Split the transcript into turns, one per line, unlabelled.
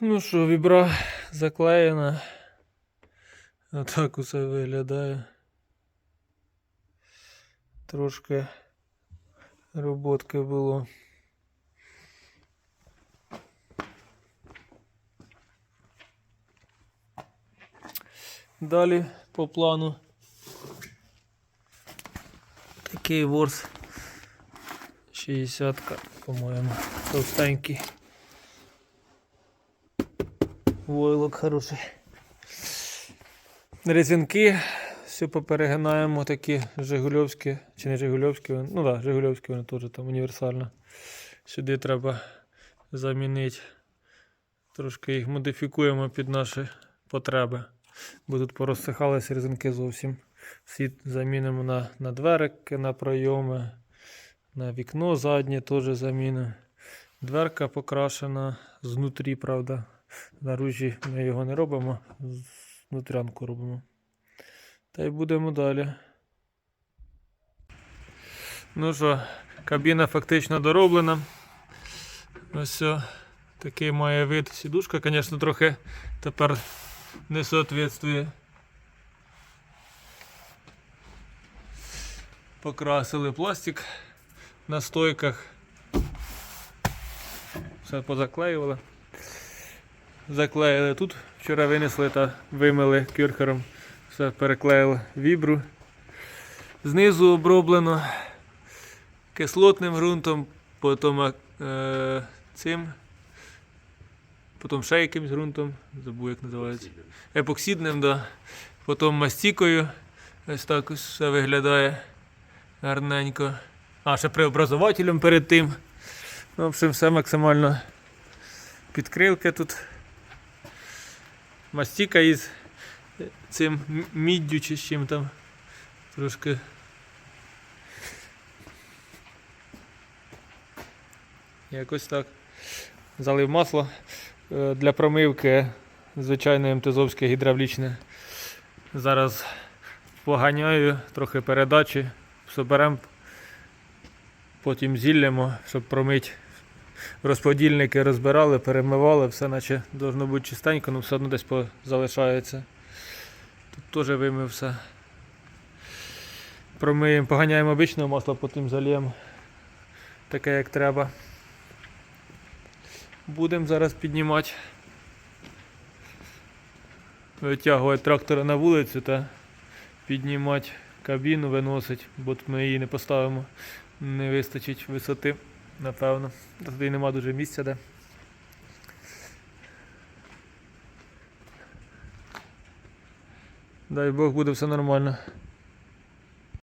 Ну що, вібра заклеєна. Отак усе виглядає. Трошки роботки було. Далі по плану. Такий ворс 60, по-моєму, товстенький. Войлок хороший. Резинки. Все поперегинаємо такі Жигульовські, чи не Жигульовські, ну так, да, Жигульовські вони теж там універсально. Сюди треба замінити. Трошки їх модифікуємо під наші потреби. Бо тут порозсихалися резинки зовсім. Всі замінимо на, на дверки, на пройоми, на вікно заднє теж замінимо. Дверка покрашена знутрі, правда. Наружі ми його не робимо, внутрянку робимо. Та й будемо далі. Ну що, кабіна фактично дороблена. Ось. Такий має вид. Сідушка, звісно, трохи тепер не соответствує. Покрасили пластик на стойках. Все позаклеювали. Заклеїли тут. Вчора винесли та вимили кюрхером. Все переклеїли вібру. Знизу оброблено кислотним ґрунтом, потім е, цим, потім ще якимсь ґрунтом, забув як називається. Епоксидним, да. Потім мастікою. Ось так ось все виглядає гарненько. А, ще преобразователем перед тим. Ну, в общем, все максимально підкрилки тут. Мастіка із цим м- міддю чи з чим там. Трошки. Якось так. Залив масло е, для промивки звичайне МТЗовське гідравлічне. Зараз поганяю трохи передачі, соберемо, потім зіллямо, щоб промити. Розподільники розбирали, перемивали, все наче должно бути чистенько, але все одно десь залишається. Тут теж вимив все. Промиємо, поганяємо обичне масло, потім зальємо таке як треба. Будемо зараз піднімати. Витягувати трактора на вулицю та піднімати кабіну, виносить, бо ми її не поставимо. Не вистачить висоти, напевно. Туди нема дуже місця де. Дай Бог буде все нормально.